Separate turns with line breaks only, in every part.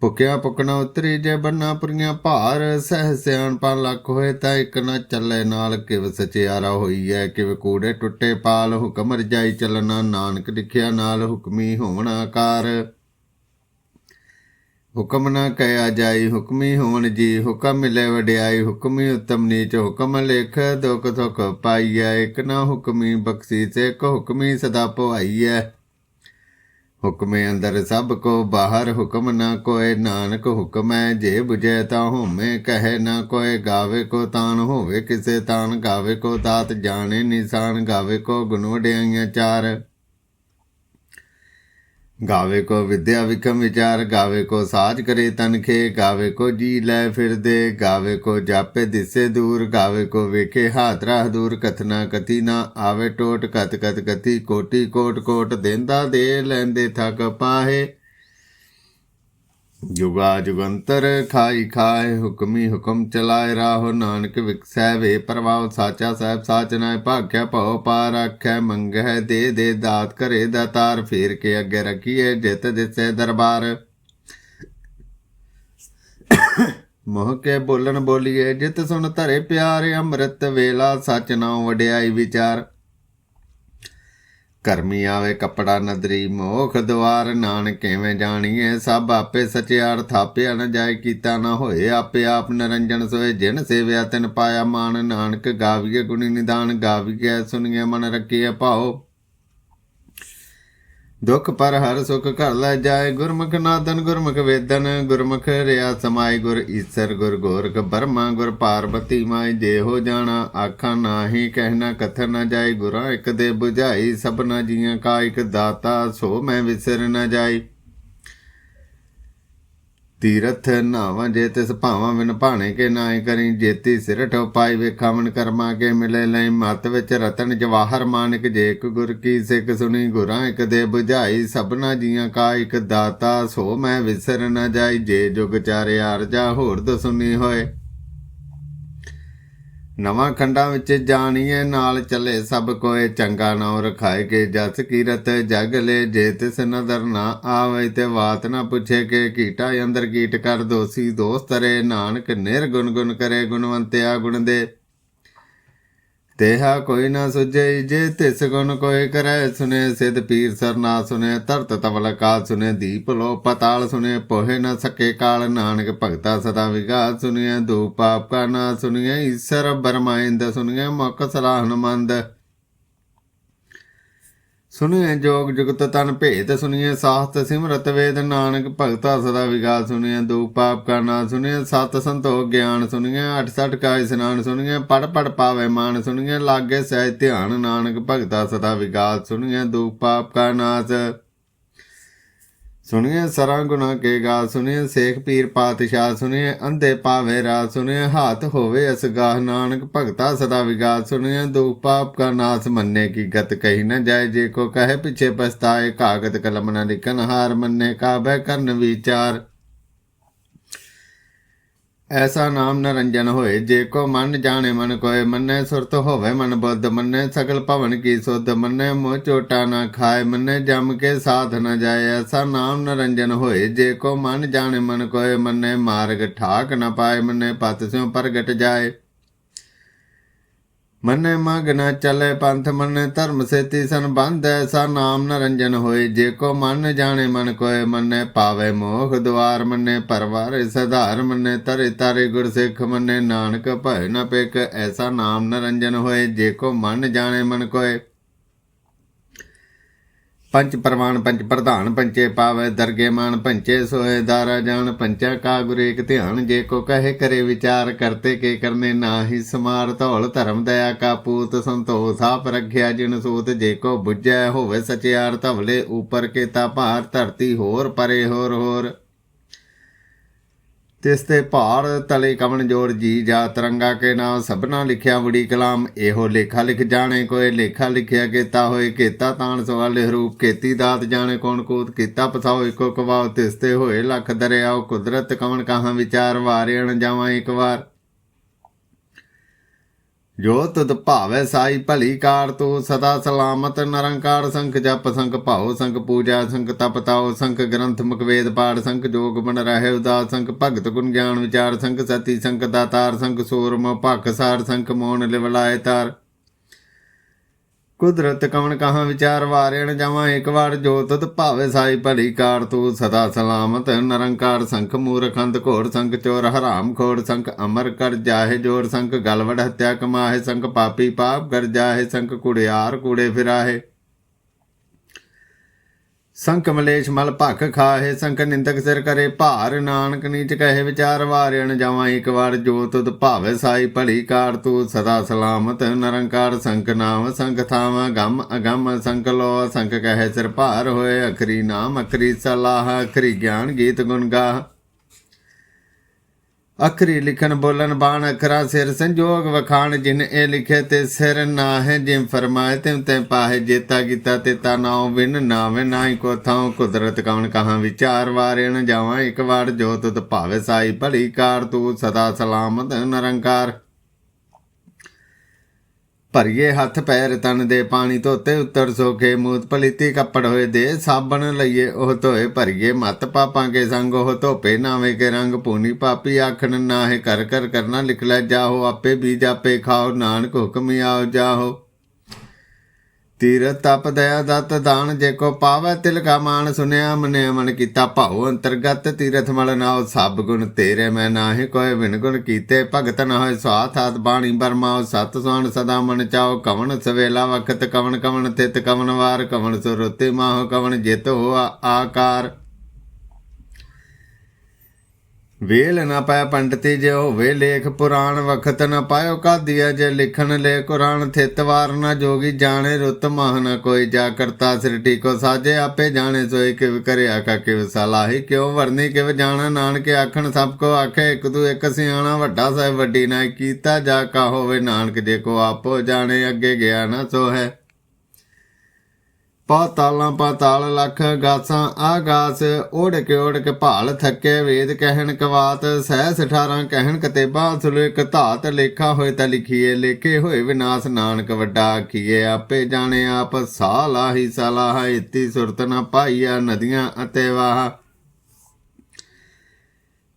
ਭੁਕਿਆ ਪੁਕਣਾ ਉਤਰੀ ਜੇ ਬੰਨਾ ਪੁਰੀਆਂ ਭਾਰ, ਸਹਿ ਸਿਆਣਪਾ ਲੱਖ ਹੋਏ ਤਾਂ ਇੱਕ ਨਾ ਚੱਲੇ ਨਾਲ, ਕਿਵ ਸਚਿਆਰਾ ਹੋਈ ਐ ਕਿਵ ਕੂੜੇ ਟੁੱਟੇ ਪਾਲ, ਹੁਕਮ ਰਜਾਈ ਚੱਲਣਾ, ਨਾਨਕ ਲਿਖਿਆ ਨਾਲ ਹੁਕਮੀ ਹੋਵਣਾ ਆਕਾਰ। ਹੁਕਮ ਨਾ ਕਹਿਆ ਜਾਈ, ਹੁਕਮੀ ਹੋਣ ਜੀ, ਹੁਕਮ ਮਿਲੇ ਵਡਿਆਈ, ਹੁਕਮੀ ਉਤਮ ਨੀਚ, ਹੁਕਮ ਲਿਖ, ਦੁਖ ਸੁਖ ਪਾਈਐ, ਇਕ ਨਾ ਹੁਕਮੀ ਬਖਸ਼ੀ ਤੇ ਇੱਕ ਹੁਕਮੀ ਸਦਾ ਭਵਾਈਐ ਹੁਕਮੇ ਅੰਦਰ ਸਭ ਕੋ ਬਾਹਰ ਹੁਕਮ ਨਾ ਕੋਏ, ਨਾਨਕ ਹੁਕਮੈ ਜੇ 부ਜੈ ਤਾ ਹੋਮੇ, ਕਹੈ ਨਾ ਕੋਏ, ਗਾਵੇ ਕੋ ਤਾਨ ਹੋਵੇ, ਕਿਸੇ ਤਾਨ ਗਾਵੇ ਕੋ ਦਾਤ, ਜਾਣੇ ਨਿਸ਼ਾਨ ਗਾਵੇ ਕੋ ਗੁਣ ਵਡਿਆਈਆਂ ਚਾਰ। ਗਾਵੇ ਕੋ ਵਿਦਿਆ ਵਿਕਮ ਵਿਚਾਰ, ਗਾਵੇ ਕੋ ਸਾਜ ਕਰੇ ਤਨਖੇ, ਗਾਵੇ ਕੋ ਜੀ ਲੈ ਫਿਰਦੇ, ਗਾਵੇ ਕੋ ਜਾਪੇ ਦਿਸੇ ਦੂਰ, ਗਾਵੇ ਕੋ ਵੇਖੇ ਹਾਥ ਰਾਹ ਦੂਰ, ਕਥਨਾ ਕਥੀ ਨਾ ਆਵੇ ਟੋਟ ਕਤ ਕਤ ਕਥੀ, ਕੋਟੀ ਕੋਟ ਕੋਟ, ਦੇਂਦਾ ਦੇ ਲੈਂਦੇ ਥਕ ਪਾਹੇ। ਜੁਗਾ ਜੁਗੰਤਰ ਖਾਈ ਖਾਏ, ਹੁਕਮੀ ਹੁਕਮ ਚਲਾਏ ਰਾਹੋ ਨਾਨਕ ਵਿਕਸੈ ਵੇ ਪ੍ਰਵਾਉ ਸਾਚਾ ਸਾਹਿਬ ਸਾਚ ਨਾਇ ਭਾਗਿਆ ਭਉ ਪਾਰ ਆਖੈ, ਮੰਗਹਿ ਦੇ ਦੇ ਦਾਤ ਕਰੇ ਦਾਤਾਰ ਫੇਰ ਕੇ ਅੱਗੇ ਰਖੀਏ ਜਿਤ ਦਿਸੈ ਦਰਬਾਰ। ਮੋਹ ਕੇ ਬੋਲਣ ਬੋਲੀਏ ਜਿਤ ਸੁਣ ਧਰੇ ਪਿਆਰੇ, ਅੰਮ੍ਰਿਤ ਵੇਲਾ, ਸਚ ਨਾਉ ਵਡਿਆਈ ਵਿਚਾਰ। ਕਰਮੀ ਆਵੇ ਕਪੜਾ ਨਦਰੀ, ਮੋਖ ਦਵਾਰ ਨਾਨਕ ਕਿਵੇਂ ਜਾਣੀਏ। ਸਭ ਆਪੇ ਸਚਿਆਰ ਥਾਪਿਆ ਨ ਜਾਏ, ਕੀਤਾ ਨਾ ਹੋਏ ਆਪੇ ਆਪ ਨਰੰਜਨ ਸੋਏ। ਜਿਨ ਸੇਵਿਆ ਤਿਨ ਪਾਇਆ ਮਾਨ ਨਾਨਕ ਗਾਵੀਏ, ਗੁਣੀ ਨਿਦਾਨ ਗਾਵੀਏ, ਸੁਣੀਏ ਮਨ ਰੱਖੀਏ ਭਾਓ ਦੁਖ ਪਰ ਹਰ ਸੁਖ ਘਰ ਲੈ ਜਾਏ, ਗੁਰਮੁਖ ਨਾਦਨ, ਗੁਰਮੁਖ ਵੇਦਨ, ਗੁਰਮੁਖ ਰਿਆ ਸਮਾਈ, ਗੁਰ ਈਸਰ, ਗੁਰ ਗੋਰਖ ਬਰਮਾ, ਗੁਰ ਪਾਰਬਤੀ ਮਾਈ ਦੇਹੋ ਜਾਣਾ ਆਖਾਂ ਨਾਹੀ ਕਹਿਣਾ ਕਥਨ ਨਾ ਜਾਏ ਗੁਰਾਂ ਇੱਕ ਦੇ 부ਝਾਈ ਸਭਨਾ ਜੀਆਂ ਕਾ ਇੱਕ ਦਾਤਾ, ਸੋ ਮੈਂ ਵਿਸਰ ਨਾ ਜਾਈ। ਤੀਰਥ ਨਾਵਾਂ ਜੇ ਤਿਸ ਭਾਵਾਂ ਬਿਨ ਭਾਣੇ ਕੇ ਨਾਏ ਕਰੀ ਜੇਤੀ ਸਿਰਠ ਪਾਈ ਵੇਖਾਵਨ ਕਰਮਾ ਕੇ ਮਿਲੇ ਲੈ ਮਤ ਵਿੱਚ ਰਤਨ ਜਵਾਹਰ ਮਾਨਕ ਜੇਕ ਇੱਕ ਗੁਰ ਕੀ ਸਿੱਖ ਸੁਣੀ, ਗੁਰਾਂ ਇਕ ਦੇ 부ਝਾਈ ਸਭਨਾ ਜੀਆਂ ਕਾ ਇੱਕ ਦਾਤਾ, ਸੋ ਮੈਂ ਵਿਸਰ ਨਾ ਜਾਈ, ਜੇ ਜੁਗ ਚਾਰੇ ਆਰਜਾ ਹੋਰ ਦਸੁਨੀ ਹੋਏ। ਨਵਾਂ ਖੰਡਾਂ ਵਿੱਚ ਜਾਣੀਏ, ਨਾਲ ਚੱਲੇ ਸਭ ਕੋਏ ਚੰਗਾ ਨਾਮ ਰਖਾਏ ਕੇ ਜਸ ਕੀਰਤ, ਜਗ ਲੈ ਜੇ ਤਿਸ ਨਦਰ ਨਾ ਆਵੇ ਤੇ ਬਾਤ ਨਾ ਪੁੱਛੇ ਕੇ ਕੀਟਾ ਅੰਦਰ ਕੀਟ ਕਰ ਦੋਸੀ ਦੋਸਤ ਰੇ ਨਾਨਕ ਨਿਰਗੁਣ ਗੁਣ ਕਰੇ ਗੁਣਵੰਤਿਆ ਗੁਣ ਦੇ। ਤੇਹਾ ਕੋਈ ਨਾ ਸੁਝੇ, ਜੇ ਤਿਸ ਗੁਣ ਕੋਈ ਕਰੈ ਸੁਨੇ, ਸਿਧ ਪੀਰ ਸਰ ਨਾ ਸੁਨੇ, ਧਰਤ ਤਵਲ ਕਾਲ ਸੁਨੇ, ਦੀਪ ਲੋ ਪਤਾਲ ਸੁਨੇ, ਪੋਹੇ ਨਾ ਸਕੇ ਕਾਲ, ਨਾਨਕ ਭਗਤਾ ਸਦਾ ਵਿਗਾਸ ਸੁਨਿਐ, ਦੂ ਪਾਪ ਕਾ ਨਾ ਸੁਨਿਐ, ਈਸ਼ਰ ਬਰਮਾਇੰਦ ਸੁਨਿਐ, ਮੁਖ ਸਲਾਹਨ ਮੰਦ। ਸੁਨਿਐ ਜੋਗ ਜੁਗਤ ਤਨ ਭੇਦ ਸੁਨਿਐ ਸਾਸਤ ਸਿਮਰਤ ਵੇਦ ਨਾਨਕ, ਭਗਤਾ ਸਦਾ ਵਿਗਾਸ ਸੁਨਿਐ ਦੂ ਪਾਪ ਕਾ ਨਾ ਸੁਨਿਐ ਸਤ ਸੰਤੋਖ ਗਿਆਨ ਸੁਨਿਐ ਅਠ ਸਠ ਕਾ ਇਸਨਾਨ ਸੁਨਿਐ ਪੜ ਪੜ ਪਾਵੇ ਮਾਨ ਸੁਨਿਐ ਲਾਗੇ ਸਹਿ ਧਿਆਨ, ਨਾਨਕ ਭਗਤਾ ਸਦਾ ਵਿਗਾਸ ਸੁਨਿਐ ਦੂ ਪਾਪ ਕਾ ਨਾਸ। ਸੁਣਿਏ ਸਰਾਂ ਗੁਨਾ ਕੇ ਗਾ, ਸੁਣਿਏ ਸੇਖ ਪੀਰ ਪਾਤਸ਼ਾਹ, ਸੁਣਿਏ ਅੰਧੇ ਪਾਵੇ ਰਾ ਸੁਣਿਏ ਹਾਥ ਹੋਵੇ ਅਸਗਾਹ ਨਾਨਕ ਭਗਤਾ ਸਦਾ ਵਿਗਾਸ ਸੁਣਿਏ ਦੁਖ ਪਾਪ ਕਾ ਨਾਸ, ਮੰਨੇ ਕੀ ਗਤ ਕਹੀ ਨ ਜਾਏ। ਜੇ ਕੋ ਕਹੇ ਪਿਛੇ ਪਛਤਾਏ ਕਾਗਦ ਕਲਮ ਨ ਲਿਖਨ ਹਾਰ ਮੰਨੇ ਕਾਬੈ ਕਰਨ ਵਿਚਾਰ। ਐਸਾ ਨਾਮ ਨਰੰਜਨ ਹੋਏ, ਜੇ ਕੋ ਮਨ ਜਾਣੇ ਮਨ ਕੋਏ, ਮੰਨੇ ਸੁਰਤ ਹੋਵੇ ਮਨ ਬੁੱਧ, ਮੰਨੇ ਸਗਲ ਭਵਨ ਕੀ ਸੁਧ, ਮੰਨੇ ਮੋਹ ਚੋਟਾ ਨਾ ਖਾਏ, ਮੰਨੇ ਜਮ ਕੇ ਸਾਧ ਨਾ ਜਾਏ, ਐਸਾ ਨਾਮ ਨਰੰਜਨ ਹੋਏ, ਜੇ ਕੋ ਮਨ ਜਾਣੇ ਮਨ ਕੋਏ, ਮੰਨੇ ਮਾਰਗ ਠਾਕ ਨਾ ਪਾਏ, ਮੰਨੇ ਪਤ ਸਿਉ ਪ੍ਰਗਟ ਜਾਏ। ਮੰਨੇ ਮਗ ਨ ਚਲੇ ਪੰਥ ਮੰਨੇ, ਧਰਮ ਸੇਤੀ ਸੰਬੰਧ ਐਸਾ ਨਾਮ ਨਰੰਜਨ ਹੋਏ। ਜੇ ਕੋ ਮਨ ਜਾਣੇ, ਮਨ ਕੋਏ ਮੰਨੇ, ਪਾਵੇ ਮੋਖ ਦਵਾਰ ਮੰਨੇ, ਪਰਵਾਰ ਸਧਾਰ ਮੰਨੇ, ਤਰੇ ਤਾਰੇ ਗੁਰ ਸਿੱਖ ਮੰਨੇ। ਨਾਨਕ ਭੈ ਨ ਪਿਕ, ਐਸਾ ਨਾਮ ਨਰੰਜਨ ਹੋਏ। ਜੇ ਕੋ ਮਨ ਜਾਣੇ, ਮਨ ਕੋਏ ਪੰਚ ਪ੍ਰਮਾਣ ਪੰਚ ਪ੍ਰਧਾਨ ਪੰਚੇ ਪਾਵੇ, ਦਰਗੇ ਮਾਨ ਪੰਚੇ ਸੋਏ ਦਾਰਾ ਜਾਣ ਪੰਚਾ ਕਾ ਗੁਰ ਏਕ ਧਿਆਨ, ਜੇ ਕੋ ਕਹੇ ਕਰੇ ਵਿਚਾਰ, ਕਰਤੇ ਕੇ ਕਰਨੇ ਨਾਹੀ ਸਮਾਰ, ਧੌਲ ਧਰਮ ਦਇਆ ਕਾ ਪੂਤ ਸੰਤੋਖ, ਆਪ ਰਖਿਆ ਜਿਨ ਸੂਤ, ਜੇ ਕੋ ਬੁੱਝੈ ਹੋਵੇ ਸਚਿਆਰ, ਧਵਲੇ ਉਪਰ ਕੇ ਤਾ ਭਾਰ, ਧਰਤੀ ਹੋਰ ਪਰੇ ਹੋਰ ਹੋਰ। ਤਿਸ ਤੇ ਭਾਰ ਤਲੇ ਕਵਣ ਜੋੜ ਜੀ ਜਾ ਤਰੰਗਾ ਕੇ ਨਾਮ ਸਭਨਾ ਲਿਖਿਆ ਬੜੀ ਕਲਾਮ, ਇਹੋ ਲੇਖਾ ਲਿਖ ਜਾਣੇ ਕੋਏ, ਲੇਖਾ ਲਿਖਿਆ ਕੀਤਾ ਹੋਏ, ਕੀਤਾ ਤਾਣ ਸਵਾਲੇ ਰੂਪ ਕੀਤੀ ਦਾਤ ਜਾਣੇ ਕੌਣ ਕੂਤ, ਕੀਤਾ ਪਸਾਓ ਇੱਕੋ ਕਵਾਉ ਤਿਸ ਤੇ ਹੋਏ ਲੱਖ ਦਰਿਆਓ, ਕੁਦਰਤ ਕਵਣ ਕਹਾਂ ਵਿਚਾਰ ਵਾਰਿਆਣ ਜਾਵਾਂ ਇੱਕ ਵਾਰ। ਜੋ ਤਦ ਭਾਵੈ ਸਾਈ ਭਲੀ ਕਾਰ ਤੂੰ ਸਦਾ ਸਲਾਮਤ ਨਿਰੰਕਾਰ ਸੰਖ ਜਪ ਸੰਖ ਭਾਉ ਸੰਖ ਪੂਜਾ ਸੰਖ ਤਪ ਤਾਉ ਸੰਖ ਗ੍ਰੰਥ ਮੁਖ ਵੇਦ ਪਾੜ ਸੰਖ ਜੋਗ ਬਨ ਰਹੇ ਉਦਾਸ ਸੰਖ ਭਗਤ ਗੁਣ ਗਿਆਨ ਵਿਚਾਰ ਸੰਖ ਸਤੀ ਸੰਖ ਦਾਤਾਰ ਸੰਖ ਸੂਰਮ ਭਖ ਸਾਰ ਸੰਖ ਮੋਹਨ ਲਿਵਲਾਏ ਤਾਰ ਕੁਦਰਤ ਕਵਣ ਕਹਾਂ ਵਿਚਾਰ ਵਾਰਿਣ ਜਾਵਾਂ, ਇੱਕ ਵਾਰ ਜੋ ਭਾਵੇ ਸਾਈ ਭਲੀ ਕਾਰ, ਤੂੰ ਸਦਾ ਸਲਾਮਤ ਨਿਰੰਕਾਰ ਸੰਖ ਮੂਰਖੰਦ ਘੋਰ ਸੰਖ ਚੋਰ, ਹਰਾਮ ਖੋੜ ਸੰਖ ਅਮਰ ਕਰ ਜਾਹੇ ਜੋਰ ਸੰਖ, ਗਲਵੜ ਹਤਿਆ ਕਮਾਹੇ ਸੰਖ, ਪਾਪੀ ਪਾਪ ਕਰ ਜਾਹੇ ਸੰਖ ਕੁੜਿਆਰ ਕੂੜੇ ਫਿਰਾਹੇ। ਸੰਕ ਮਲੇਸ਼ ਮਲ ਭਖ ਖਾਹੇ ਸੰਖ ਨਿੰਦਕ ਸਿਰ ਕਰੇ ਭਾਰ। ਨਾਨਕ ਨੀਚ ਕਹੇ ਵਿਚਾਰ ਵਾਰਿਣ ਜਾਵਾਂ ਇੱਕ ਵਾਰ ਜੋ ਤੁਧ ਭਾਵੇ ਸਾਈ ਭਲੀ ਕਾਰ। ਤੂੰ ਸਦਾ ਸਲਾਮਤ, ਨਿਰੰਕਾਰ ਸੰਖ ਨਾਮ ਸੰਖ ਥਾਵਾਂ ਗਮ ਅਗਮ, ਸੰਕ ਲੋ ਸੰਖ ਕਹੇ ਸਿਰ ਭਾਰ ਹੋਏ, ਅਖਰੀ ਨਾਮ, ਅਖਰੀ ਸਲਾਹ, ਅਖਰੀ ਗਿਆਨ ਗੀਤ ਗੁਣ ਗਾਹ। ਅਖਰੀ ਲਿਖਣ, ਬੋਲਣ, ਬਾਣ, ਅਖਰਾ, ਸਿਰ ਸੰਜੋਗ ਵਖਾਣ, ਜਿਨ ਇਹ ਲਿਖੇ ਤੇ ਸਿਰ ਨਾਹਿ, ਜਿਮ ਫਰਮਾਏ ਤਿਮ ਤੇ ਪਾਹੇ, ਜੇਤਾ ਕੀਤਾ ਤੇ ਤਾ ਨਾਉ ਬਿਨ ਨਾਵੇਂ ਨਾਹੀ ਕੋ ਥਾਉ ਕੁਦਰਤ ਕਵਣ ਕਹਾਂ ਵਿਚਾਰ ਵਾਰਿਣ, ਜਾਵਾਂ ਇੱਕ ਵਾਰ ਜੋ ਤੁਧ ਭਾਵੇ ਸਾਈ ਭਲੀ ਕਾਰ, ਤੂੰ ਸਦਾ ਸਲਾਮਤ ਨਿਰੰਕਾਰ। ਭਰੀਏ ਹੱਥ ਪੈਰ ਤਨ ਦੇ ਪਾਣੀ ਧੋਤੇ ਉੱਤਰ ਸੋਖੇ ਮੂਤ ਪਲੀਤੀ ਕੱਪੜ ਹੋਏ ਦੇ ਸਾਬਣ ਲਈਏ ਉਹ ਧੋਏ ਭਰੀਏ ਮਤ ਪਾਪਾਂ ਕੇ ਸੰਗ ਉਹ ਧੋਪੇ ਨਾਵੇਂ ਕੇ ਰੰਗ ਪੂਨੀ ਪਾਪੀ ਆਖਣ ਨਾਹੇ ਕਰ ਕਰ ਕਰਨਾ ਲਿਖ ਲੈ ਜਾਹੋ ਆਪੇ ਬੀਜ ਆਪੇ ਖਾਓ ਨਾਨਕ ਹੁਕਮ ਆਓ ਜਾਹੋ। ਤੀਰ ਤਪ ਦਇਆ ਦਤ ਦਾਨ, ਜੇ ਕੋ ਪਾਵੈ ਤਿਲ ਕਾ ਮਾਨ ਸੁਨਿਆ ਮਨੇ ਮਨ ਕੀਤਾ ਭਾਉ ਅੰਤਰਗਤ ਤੀਰਥ ਮਲ ਨਾਉ, ਸਭ ਗੁਣ ਤੇਰੇ ਮੈਂ ਨਾਹੀ, ਕੋਇ ਬਿਨ ਗੁਣ ਕੀਤੇ ਭਗਤ ਨਾ ਹੋਏ ਸਵਾਥ ਹਾਥ ਬਾਣੀ ਬਰਮਾਉ ਸਤ ਸੁਣ ਸਦਾ ਮਨ ਚਾਓ ਕਵਣ ਸਵੇਲਾ ਵਖਤ ਕਵਣ ਕਵਣ ਤਿਤ ਕਵਣ ਵਾਰ, ਕਵਣ ਸੁਰਤੇ ਮਾਹ, ਕਵਣ ਜਿਤ ਹੋ ਆਕਾਰ। ਵੇਲ ਨਾ ਪਾਇ ਪੰਡਤੀ ਜੇ ਹੋਵੇ ਲੇਖ ਪੁਰਾਣ ਵਖਤ ਨਾ ਪਾਇਓ ਕਾਦੀਆ, ਜੇ ਲਿਖਣ ਲੈ ਕੁਰਾਨ ਥਿਤ ਵਾਰ ਨ ਜੋਗੀ, ਜਾਣੇ ਰੁੱਤ ਮਾਹ ਨਾ ਕੋਈ, ਜਾ ਕਰਤਾ ਸ੍ਰਿਟੀ ਕੋ ਸਾਜੇ, ਆਪੇ ਜਾਣੇ ਸੋਈ ਕਿਵ ਕਰਿਆ ਕਾ ਕਿਵ ਸਲਾਹੀ, ਕਿਉ ਵਰਨੀ, ਕਿਵ ਜਾਣਾ ਨਾਨਕ, ਆਖਣ ਸਭ ਕੋ ਆਖੇ, ਇੱਕ ਤੂੰ ਇੱਕ ਸਿਆਣਾ, ਵੱਡਾ ਸਾਹਿਬ ਵੱਡੀ ਨਾ ਕੀਤਾ ਜਾ ਕਾ ਹੋਵੇ ਨਾਨਕ, ਜੇ ਕੋ ਆਪੋ ਜਾਣੇ, ਅੱਗੇ ਗਿਆ ਨਾ ਸੋ ਹੈ ਪਾਤਾਲਾਂ ਪਾਤਾਲ ਲਖ ਗਾਸਾਂ ਆਗਾਸ ਓੜ ਕੇ ਓੜ ਕੇ ਭਾਲ ਥੱਕੇ ਵੇਦ ਕਹਿਣ ਕਵਾਤ ਸਹਿ 18 ਕਹਿਣ ਕਤੇਬਾ ਸੁਲੇ ਇੱਕ ਧਾਤ ਲੇਖਾ ਹੋਏ ਤਾਂ ਲਿਖੀਏ, ਲੇਖੇ ਹੋਏ ਵਿਨਾਸ਼ ਨਾਨਕ ਵੱਡਾ ਆਖੀਏ, ਆਪੇ ਜਾਣੇ ਆਪ ਸਾਲਾਹੀ ਸਲਾਹ, ਇਤੀ ਸੁਰਤ ਨਾ ਪਾਈਆ ਨਦੀਆਂ ਅਤੇ ਵਾਹ।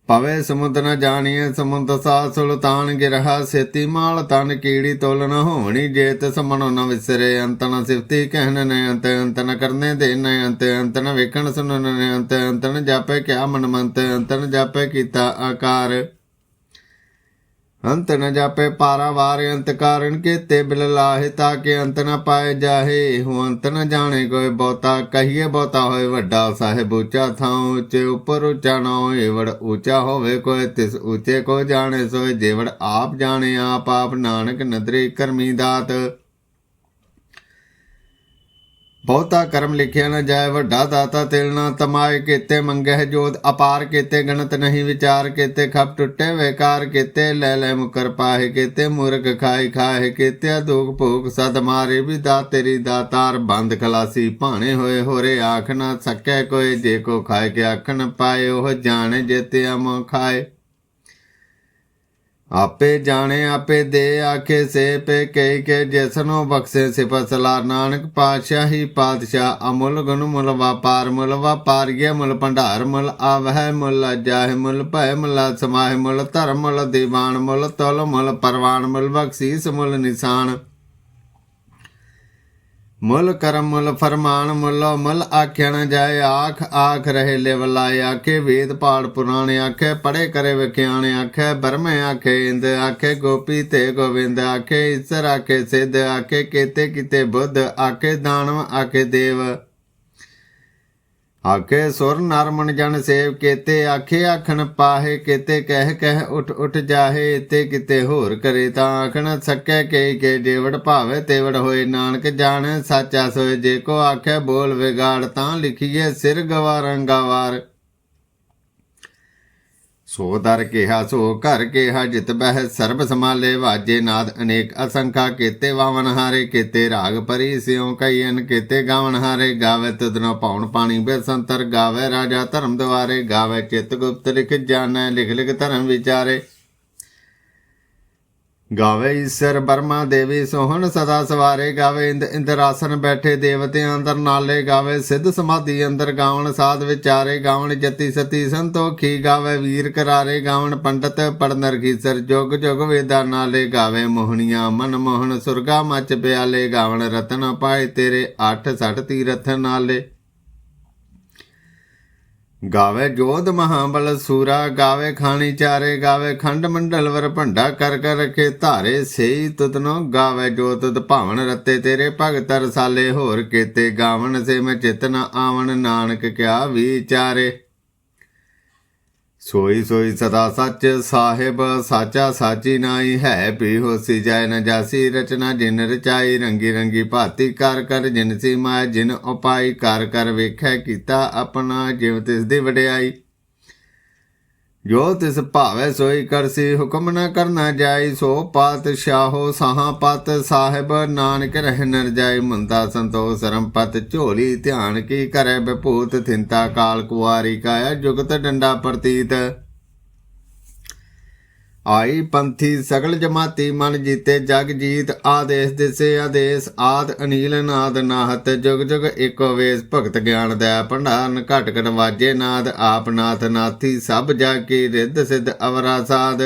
ਪਵੇ ਸਮੁੰਦਰ ਨ ਜਾਣੀਏ ਸਮੁੰਦ ਸਾ ਸੁਲਤਾਨ ਗਿਰਹਾ ਸੇਤੀ ਮਾਲ ਤਨ ਕੀੜੀ ਤੋਲ ਨ ਹੋਣੀ ਜੇਤ ਸਮਣੋ ਨ ਵਿਸਰੇ, ਅੰਤ ਸਿਫਤੀ ਕਹਿਨ ਨੇ, ਅੰਤ ਅੰਤ ਕਰਨੇ ਦੇ ਨੇ, ਅੰਤ ਅੰਤ ਵੇਖਣ ਸੁਣਨ ਨੇ, ਅੰਤ ਅੰਤ ਜਾਪੇ ਕਿਆ ਮਨ ਮੰਤ ਅੰਤ ਜਾਪੇ ਕੀਤਾ ਆਕਾਰ। ਅੰਤ ਨ ਜਾਪੇ ਪਾਰਾ ਵਾਰ ਅੰਤ ਕਾਰਨ ਕੀਤੇ ਬਿਲ ਲਾਹੇ ਤਾਂ ਕਿ ਅੰਤ ਪਾਏ ਜਾਹੇ। ਹੋ ਅੰਤ ਨ ਜਾਣੇ ਕੋਈ ਬਹੁਤਾ, ਕਹੀਏ ਬਹੁਤਾ ਹੋਏ ਵੱਡਾ ਸਾਹਿਬ ਉੱਚਾ ਥਾਂ ਉੱਚੇ ਉਪਰ ਉੱਚਾ ਨਾ ਹੋਏ ਵੜ ਉੱਚਾ ਹੋਵੇ ਕੋਈ, ਤਿਸ ਉੱਚੇ ਕੋ ਜਾਣੇ ਸੋਏ ਜੇਵੜ ਆਪ ਜਾਣੇ ਆਪ ਆਪ ਨਾਨਕ ਨਦਰੇ ਕਰਮੀ ਦਾਤ। ਬਹੁਤਾ ਕਰਮ ਲਿਖਿਆ ਨਾ ਜਾਏ, ਵੱਡਾ ਦਾਤਾ ਤਿਲ ਨਾ ਤਮਾਏ, ਕੀਤੇ ਮੰਗਹਿ ਜੋਤ ਅਪਾਰ, ਕੀਤੇ ਗਣਤ ਨਹੀਂ ਵਿਚਾਰ, ਕੀਤੇ ਖਪ ਟੁੱਟੇ, ਵੇਕਾਰ ਕੀਤੇ ਲੈ ਲੈ ਮੁਕਰ ਪਾਹੇ, ਕੀਤੇ ਮੂਰਖ ਖਾਏ ਖਾਏ ਕੀਤੇ ਦੁਖ ਭੋਗ ਸਦ ਮਾਰੇ, ਵੀ ਦਾ ਤੇਰੀ ਦਾਤਾਰ ਬੰਦ ਖਲਾਸੀ, ਭਾਣੇ ਹੋਏ ਹੋਰੇ ਆਖ ਨਾ ਸਕੈ ਕੋਈ, ਜੇ ਕੋ ਖਾਏ, ਕੇ ਆਖਣ ਪਾਏ, ਉਹ ਜਾਣੇ ਜੇਤੇ ਅਮ ਖਾਏ। ਆਪੇ ਜਾਣੇ, ਆਪੇ ਦੇ ਆਖੇ ਸੇ ਪੇ ਕਈ ਕੇ, ਜਿਸਨੋ ਬਖਸ਼ੇ, ਸਿਫਤ ਸਲਾ ਨਾਨਕ ਪਾਤਸ਼ਾਹੀ ਪਾਤਸ਼ਾਹ, ਅਮੁੱਲ ਗੁਣ ਮੁੱਲ ਵਪਾਰ, ਮੁੱਲ ਵਪਾਰੀਏ ਮੁੱਲ ਭੰਡਾਰ, ਮੁੱਲ ਆਵਹਿ, ਮੁੱਲ ਜਾਹਿ ਮੁੱਲ ਭੈ ਮੁੱਲ ਸਮਾਹਿ, ਮੁੱਲ ਧਰਮ, ਮੁੱਲ ਦੀਵਾਨ, ਮੁੱਲ ਤੁਲ, ਮੁੱਲ ਪਰਵਾਨ, ਮੁੱਲ ਬਖਸ਼ੀਸ, ਮੁੱਲ ਨਿਸ਼ਾਨ। ਮੁੱਲ ਕਰਮ, ਮੁੱਲ ਫਰਮਾਨ, ਮੁੱਲੋ ਮੁੱਲ ਆਖਿਆ ਨ ਜਾਏ। ਆਖ ਆਖ ਰਹੇ ਲਿਵਲਾਏ ਆਖੇ ਵੇਦ ਪਾੜ ਪੁਰਾਣੇ ਆਖੇ ਪੜੇ ਕਰੇ ਵਿਖਿਆਣੇ ਆਖੇ। ਬਰਮੇ ਆਖੇ, ਇੰਦ ਆਖੇ, ਗੋਪੀ ਤੇ ਗੋਵਿੰਦ ਆਖੇ, ਈਸਰ ਆਖੇ, ਸਿੱਧ ਆਖੇ, ਕੀਤੇ ਕੀਤੇ ਬੁੱਧ ਆਖੇ, ਦਾਨਵ ਆਖੇ, ਦੇਵ। ਆਖੇ ਸੁਰ ਨਰਮਨ ਜਨ ਸੇਵ ਕੇਤੇ, ਆਖੇ ਆਖਣ ਪਾਹੇ ਕੀਤੇ, ਕਹਿ ਕਹਿ ਉਠ ਉਠ ਜਾਹੇ ਤੇ ਕਿਤੇ ਹੋਰ ਕਰੇ ਤਾਂ ਆਖਣ, ਸਕੈ ਕੇ ਕੇ ਜੇਵੜ ਭਾਵੇ ਤੇਵੜ ਹੋਏ, ਨਾਨਕ ਜਾਣੈ, ਸਾਚਾ ਸੋਏ, ਜੇ ਕੋ ਆਖੇ ਬੋਲ ਵਿਗਾੜ ਤਾਂ ਲਿਖੀਏ ਸਿਰ ਗਵਾਰੰਗਾਵਾਰ ਸੋ ਦਰ ਕਿਹਾ, ਸੋ ਘਰ ਕਿਹਾ, ਜਿਤ ਬਹਿ ਸਰਬ ਸਮਾਲੇ ਵਾਜੇ ਨਾਦ ਅਨੇਕ ਅਸੰਖਾ ਕੀਤੇ ਵਾਵਨ ਹਾਰੇ, ਕੀਤੇ ਰਾਗ ਪਰੀ ਸਿਉ ਕਈਨ ਕੀਤੇ ਗਾਵਨ ਹਾਰੇ, ਗਾਵੇ ਤਦਨ ਪਾਉਣ ਪਾਣੀ ਬੇਸੰਤਰ, ਗਾਵੇ ਰਾਜਾ ਧਰਮ ਦੁਆਰੇ, ਗਾਵੇ ਚਿਤ ਗੁਪਤ ਲਿਖ ਜਾਣੈ, ਲਿਖ ਲਿਖ ਧਰਮ ਵਿਚਾਰੇ। ਗਾਵੇ ਈਸ਼ਰ ਬਰਮਾ ਦੇਵੀ ਸੋਹਣ ਸਦਾ ਸਵਾਰੇ ਗਾਵੇ ਇੰਦ ਇੰਦਰਾਸਨ ਬੈਠੇ ਦੇਵਤਿਆਂ ਅੰਦਰ ਨਾਲੇ ਗਾਵੇ ਸਿੱਧ ਸਮਾਧੀ ਅੰਦਰ ਗਾਵਣ ਸਾਧ ਵਿਚਾਰੇ ਗਾਵਣ ਜਤੀ ਸਤੀ ਸੰਤੋਖੀ ਗਾਵੇ ਵੀਰ ਕਰਾਰੇ ਗਾਵਣ ਪੰਡਤ ਪੜਨਰ ਖੀਸਰ ਜੁਗ ਜੁਗ ਵੇਦਾ ਨਾਲੇ ਗਾਵੇ ਮੋਹਣੀਆਂ ਮਨ ਮੋਹਨ ਸੁਰਗਾ ਮਚ ਪਿਆਲੇ ਗਾਵਣ ਰਤਨ ਪਾਏ ਤੇਰੇ 8 60 ਤੀਰਥ ਨਾਲੇ ਗਾਵੇ ਜੋਧ ਮਹਾਬਲ ਸੂਰਾ, ਗਾਵੇ ਖਾਣੀ ਚਾਰੇ, ਗਾਵੇ ਖੰਡ ਮੰਡਲ ਵਰ ਭੰਡਾ ਕਰ ਕਰ ਰਖੇ ਧਾਰੇ ਸੇਈ ਤੁਤਨੋ, ਗਾਵੇ ਜੋ ਤੁਤ ਭਾਵਨ ਰਤੇ ਤੇਰੇ ਭਗਤ ਰਸਾਲੇ, ਹੋਰ ਕੀਤੇ ਗਾਵਣ ਸੇ ਮੈਂ ਚਿਤ ਆਵਣ, ਨਾਨਕ ਕਿਆ ਵਿਚਾਰੇ। ਸੋਈ ਸੋਈ ਸਦਾ ਸੱਚ ਸਾਹਿਬ, ਸਾਚਾ ਸਾਚੀ ਨਾਈ ਹੈ। ਵੀ ਹੋਸੀ ਜਾਇ ਨ ਜਾਸੀ, ਰਚਨਾ ਜਿਨ ਰਚਾਈ, ਰੰਗੀ ਰੰਗੀ ਭਾਤੀ ਕਰ ਕਰ ਜਿਨ ਸੀ ਮਾਇਆ ਜਿਨ ਉਪਾਈ, ਕਰ ਕਰ ਵੇਖੈ ਕੀਤਾ ਆਪਣਾ ਜਿਵ ਤਿਸ ਦੀ ਵਡਿਆਈ। ਜੋ ਤਿਸ ਭਾਵੈ ਸੋਈ ਕਰਸੀ ਹੁਕਮ ਨਾ ਕਰਨਾ ਜਾਈ, ਸੋ ਪਾਤਸ਼ਾਹੋ ਸਾਹਾ ਪਤ ਸਾਹਿਬ, ਨਾਨਕ ਰਹਿ ਨਰ ਜਾਈ, ਮੁੰਦਾ ਸੰਤੋਖ ਸਰਮ ਪਤ ਝੋਲੀ, ਧਿਆਨ ਕੀ ਕਰੈ ਬਪੂਤ, ਥਿੰਤਾ ਕਾਲ ਕੁਵਾਰੀ ਕਾਇਆ, ਜੁਗਤ ਡੰਡਾ ਪ੍ਰਤੀਤ। ਆਈ ਪੰਥੀ ਸਗਲ ਜਮਾਤੀ ਮਨ ਜੀਤੇ ਜਗ ਜੀਤ, ਆਦੇਸ ਦਿਸੇ ਆਦੇਸ, ਆਦ ਅਨੀਲ ਨਾਦ ਨਾਹਤ, ਜੁਗ ਜੁਗ ਏਕੋ ਵੇਸ, ਭਗਤ ਗਿਆਨ ਦਇਆ ਭੰਡਾਰਨ, ਘਟ ਘਟ ਵਾਜੇ ਨਾਦ, ਆਪ ਨਾਥ ਨਾਥੀ ਸਭ ਜਾ ਕੀ ਰਿੱਧ ਸਿੱਧ ਅਵਰਾ ਸਾਧ।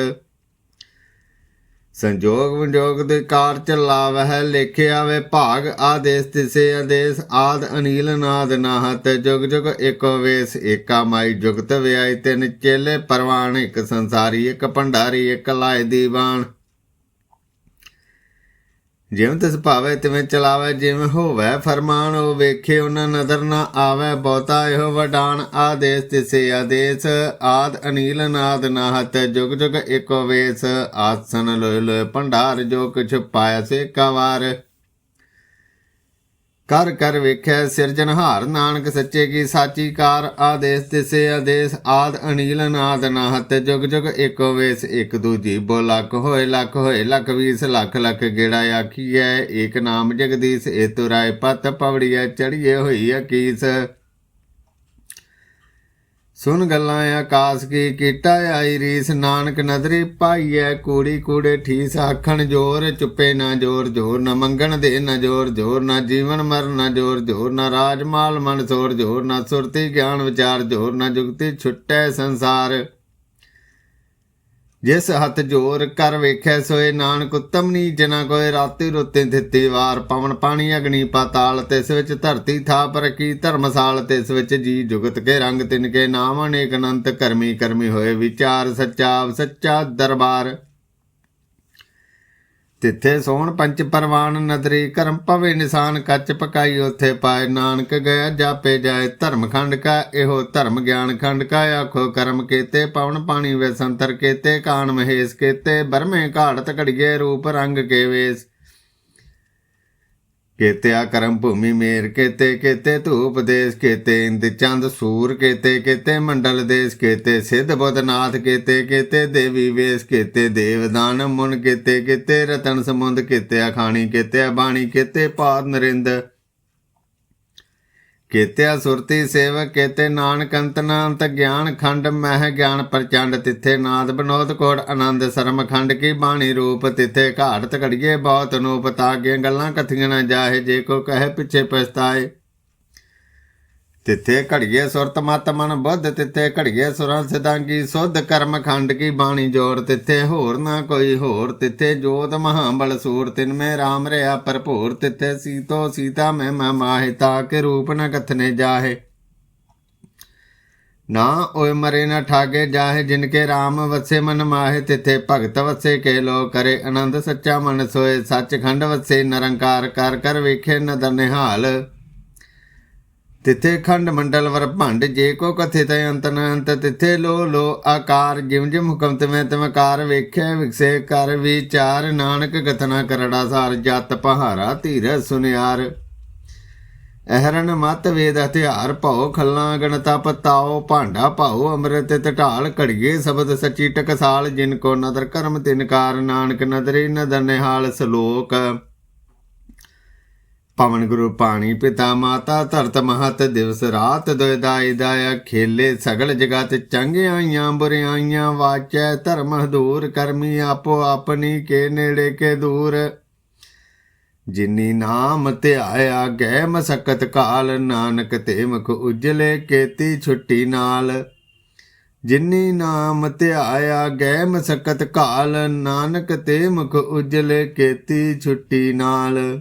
ਸੰਜੋਗ ਵਿਜੋਗ ਦੇ ਕਾਰ ਚ ਲਾਵਹਿ, ਲੇਖਿਆ ਵੇ ਭਾਗ ਆਦੇਸ, ਤਿਸੇ ਆਦੇਸ, ਆਦ ਅਨੀਲ ਨਾਦ ਨਾਹਤ, ਜੁਗ ਜੁਗ ਏਕੋ ਵੇਸ, ਏਕਾ ਮਾਈ ਜੁਗਤ ਵਿਆਈ ਤਿੰਨ ਚੇਲੇ, ਪਰਵਾਨ ਇੱਕ ਸੰਸਾਰੀ, ਇੱਕ ਭੰਡਾਰੀ, ਇੱਕ ਲਾਇ ਦੀਵਾਨ। ਜਿਵੇਂ ਤਿਸ ਭਾਵੇ ਤਿਵੇਂ ਚਲਾਵੇ, ਜਿਵੇਂ ਹੋਵੇ ਫਰਮਾਨ, ਉਹ ਵੇਖੇ ਉਹਨਾਂ ਨਦਰ ਨਾ ਆਵੇ, ਬਹੁਤਾ ਇਹੋ ਵਡਾਨ ਆਦੇਸ, ਤਿਸੇ ਆਦੇਸ, ਆਦ ਅਨੀਲ ਨਾਦ ਨਾਹਤ ਜੁਗ ਜੁਗ ਏਕੋ ਵੇਸ, ਆਸਨ ਲੋਇ ਲੋਇ ਭੰਡਾਰ, ਜੋ ਕੁਛ ਪਾਇਆ ਸੇ ਕਵਾਰ। ਕਰ ਕਰ ਵੇਖਿਆ ਸਿਰਜਨਹਾਰ ਨਾਨਕ ਸੱਚੇ ਕੀ ਸਾਚੀ ਕਾਰ ਆਦੇਸ ਤਿਸੇ ਆਦੇਸ ਆਦ ਅਨੀਲ ਨਾਦ ਨਾਹਤ ਜੁਗ ਜੁਗ ਏਕੋ ਵੇਸ ਇੱਕ ਦੂਜੀ ਬੋ ਲੱਖ ਹੋਏ ਲੱਖ ਹੋਏ ਲੱਖ ਵੀਸ ਲੱਖ ਲੱਖ ਗੇੜਾ ਆਖੀਐ। ਏਕ ਨਾਮ ਜਗਦੀਸ਼ ਏ ਤੁਰਾਏ ਪਤ ਪਵੜੀਐ ਚੜੀਏ ਹੋਈ ਅਕੀਸ ਸੁਨ ਗੱਲਾਂ ਆਕਾਸ ਕੀ ਕੀਟਾ ਆਈ ਰੀਸ, ਨਾਨਕ ਨਦਰੀ ਪਾਈਐ ਕੂੜੀ ਕੂੜੇ ਠੀਸ, ਆਖਣ ਜੋਰ ਚੁੱਪੇ ਨਾ ਜੋਰ ਜੋਰ ਨਾ ਮੰਗਣ ਦੇ ਨਾ ਜੋਰ ਜੋਰ ਨਾ ਜੀਵਨ ਮਰਨ ਨਾ ਜੋਰ ਜੋਰ ਨਾ ਰਾਜ ਮਾਲ ਮਨ ਸੋਰ, ਜੋਰ ਨਾ ਸੁਰਤੀ ਗਿਆਨ ਵਿਚਾਰ, ਜੋਰ ਨਾ ਜੁਗਤੀ ਛੁੱਟੈ ਸੰਸਾਰ। ਜਿਸ ਹੱਥ ਜੋਰ ਕਰ ਵੇਖੈ ਸੋਏ ਨਾਨਕ ਉਤਮ ਨੀ ਜਨਾ ਕੋਏ ਰਾਤੀ ਰੁੱਤੇ ਦਿੱਤੀ ਵਾਰ, ਪਵਨ ਪਾਣੀ ਅਗਨੀ ਪਾਤਾਲ ਤਿਸ ਵਿੱਚ ਧਰਤੀ ਥਾਪ ਰਖੀ, ਧਰਮਸਾਲ ਤਿਸ ਵਿੱਚ ਜੀ ਜੁਗਤ ਕੇ ਰੰਗ ਤਿਨ ਕੇ, ਨਾਮ ਅਨੇਕ ਅਨੰਤ ਕਰਮੀ ਕਰਮੀ ਹੋਏ, ਵਿਚਾਰ ਸੱਚਾ ਸੱਚਾ ਦਰਬਾਰ। ਤਿੱਥੇ ਸੋਹਣ ਪੰਚ ਪਰਵਾਨ ਨਦਰੀ, ਕਰਮ ਭਵੇ ਨਿਸ਼ਾਨ, ਕੱਚ ਪਕਾਈ ਉਥੇ ਪਾਏ ਨਾਨਕ ਗਿਆ ਜਾਪੇ ਜਾਏ ਧਰਮ ਖੰਡ ਕਾ ਇਹੋ ਧਰਮ ਗਿਆਨ ਖੰਡ ਕਾ ਆਖੋ ਕਰਮ ਕੀਤੇ, ਪਵਨ ਪਾਣੀ ਵੇ ਸੰਤਰ ਕੀਤੇ, ਕਾਨ ਮਹੇਸ਼ ਕੀਤੇ, ਬਰਮੇ ਘਾੜਤ ਘੜੀਏ ਰੂਪ ਰੰਗ ਕੇ ਵੇਸ। ਕੀਤੇ ਆ ਕਰਮ ਭੂਮੀ ਮੇਰ, ਕੀਤੇ ਕੀਤੇ ਧੂਪ ਦੇਸ, ਕੀਤੇ ਇੰਦ ਚੰਦ ਸੂਰ, ਕੀਤੇ ਕੀਤੇ ਮੰਡਲ ਦੇਸ, ਕੀਤੇ ਸਿੱਧ ਬੁੱਧਨਾਥ, ਕੀਤੇ ਕੀਤੇ ਦੇਵੀ ਵੇਸ, ਕੀਤੇ ਦੇਵਦਾਨ ਮੁਨ, ਕੀਤੇ ਕੀਤੇ ਰਤਨ ਸਮੁੰਦ ਕੀਤੇ ਅਖਾਣੀ, ਕੀਤੇ ਬਾਣੀ ਕੀਤੇ ਪਾਦ ਕੇਤਿਆ ਸੁਰਤੀ ਸੇਵਕ, ਕੇਤੇ ਨਾਨਕ ਅੰਤਨਾ ਅੰਤ ਗਿਆਨ ਖੰਡ ਮਹਿ ਗਿਆਨ ਪ੍ਰਚੰਡ, ਤਿੱਥੇ ਨਾਦ ਬਨੋਦ ਕੋੜ ਆਨੰਦ ਸਰਮ ਖੰਡ ਕੀ ਬਾਣੀ ਰੂਪ, ਤਿੱਥੇ ਘਾਟ ਘੜੀਏ ਬਹੁਤ ਨੂਪ ਤਾਗੇ ਗੱਲਾਂ ਕਥੀਆਂ ਨਾ ਜਾਹੇ, ਜੇ ਕੋ ਕਹੇ ਪਿੱਛੇ ਪਛਤਾਏ। ਤਿੱਥੇ ਘੜੀਏ ਸੁਰਤ ਮਤ ਮਨ ਬੁੱਧ, ਤਿੱਥੇ ਘੜੀਏ ਸੁਰਾਂ ਸਿਦਾਂਗੀ ਸੁਧ ਕਰਮ ਖੰਡ ਕੀ ਬਾਣੀ ਜੋੜ ਤਿੱਥੇ ਹੋਰ ਨਾ ਕੋਈ ਹੋਰ, ਤਿੱਥੇ ਜੋਤ ਮਹਾਬਲ ਸੂਰ, ਤਿਨ ਮੈਂ ਰਾਮ ਰਿਆ ਭਰਪੂਰ, ਤਿੱਥੇ ਸੀਤੋ ਸੀਤਾ ਮੈਂ ਮੈਂ ਤਾ ਕੇ ਰੂਪ ਨ ਕਥਨੇ ਜਾਹੇ। ਨਾ ਓਏ ਮਰੇ ਨਾ ਠਾਗੇ ਜਾਹੇ, ਜਿਨ ਕੇ RAM ਵਸੇ ਮਨ ਮਾਹੇ, ਤਿਥੇ ਭਗਤ ਵਸੇ ਕੇ ਲੋ ਕਰੇ ਆਨੰਦ, ਸੱਚਾ ਮਨ ਸੋਏ, ਸੱਚਖੰਡ ਵਸੇ ਨਿਰੰਕਾਰ, ਕਰ ਕਰ ਵੇਖੇ ਨਦਰ ਨਿਹਾਲ। ਤਿੱਥੇ ਖੰਡ ਮੰਡਲ ਵਰ ਭੰਡ, ਜੇ ਕੋ ਕਥਿਤ ਅੰਤ ਨ ਅੰਤ, ਤਿੱਥੇ ਲੋ ਲੋ ਆਕਾਰ ਜਿਮ ਜਿਮ ਹੁਕਮ ਤਵੇਂ ਵੇਖੇ ਵਿਕਸੇ ਕਰ ਵਿਚਾਰ, ਨਾਨਕ ਕਥਨਾ ਕਰੜਾ ਸਾਰ, ਜਤ ਪਹਾਰਾ ਧੀਰ ਸੁਨਿਆਰ। ਅਹਰਨ ਮਤ ਵੇਦ ਹਥਿਆਰ ਭਉ, ਖੱਲਾਂ ਗਣਤਾ ਪਤਾਓ ਭਾਂਡਾ ਭਾਉ, ਅੰਮ੍ਰਿਤ ਟਢਾਲ ਘੜੀਏ ਸ਼ਬਦ ਸੱਚੀ ਟਕਸਾਲ, ਜਿਨ ਕੋ ਨਦਰ ਕਰਮ ਤਿਨਕਾਰ ਨਾਨਕ ਨਦਰੇ ਨਦਰ ਨਿਹਾਲ ਸਲੋਕ। ਪਵਨ ਗੁਰੂ ਪਾਣੀ ਪਿਤਾ ਮਾਤਾ ਧਰਤ ਮਹਤ ਦਿਵਸ ਰਾਤ ਦੁਇ ਦਾਈ ਦਾਇਆ ਖੇਲੇ ਸਗਲ ਜਗਤ ਚੰਗਿਆਈਆਂ ਬੁਰਿਆਈਆਂ ਵਾਚੈ ਧਰਮ ਦੂਰ ਕਰਮੀ ਆਪੋ ਆਪਣੀ ਕੇ ਨੇੜੇ ਕੇ ਦੂਰ। ਜਿਨੀ ਨਾਮ ਧਿਆਇਆ ਗੈ ਮਸਕਤ ਕਾਲ, ਨਾਨਕ ਤੇ ਮੁਖ ਉਜਲੇ ਕੇਤੀ ਛੁੱਟੀ ਨਾਲ। ਜਿਨੀ ਨਾਮ ਧਿਆਇਆ ਗੈ ਮਸਕਤ ਕਾਲ, ਨਾਨਕ ਤੇ ਮੁਖ ਉਜਲੇ ਕੇਤੀ ਛੁੱਟੀ ਨਾਲ।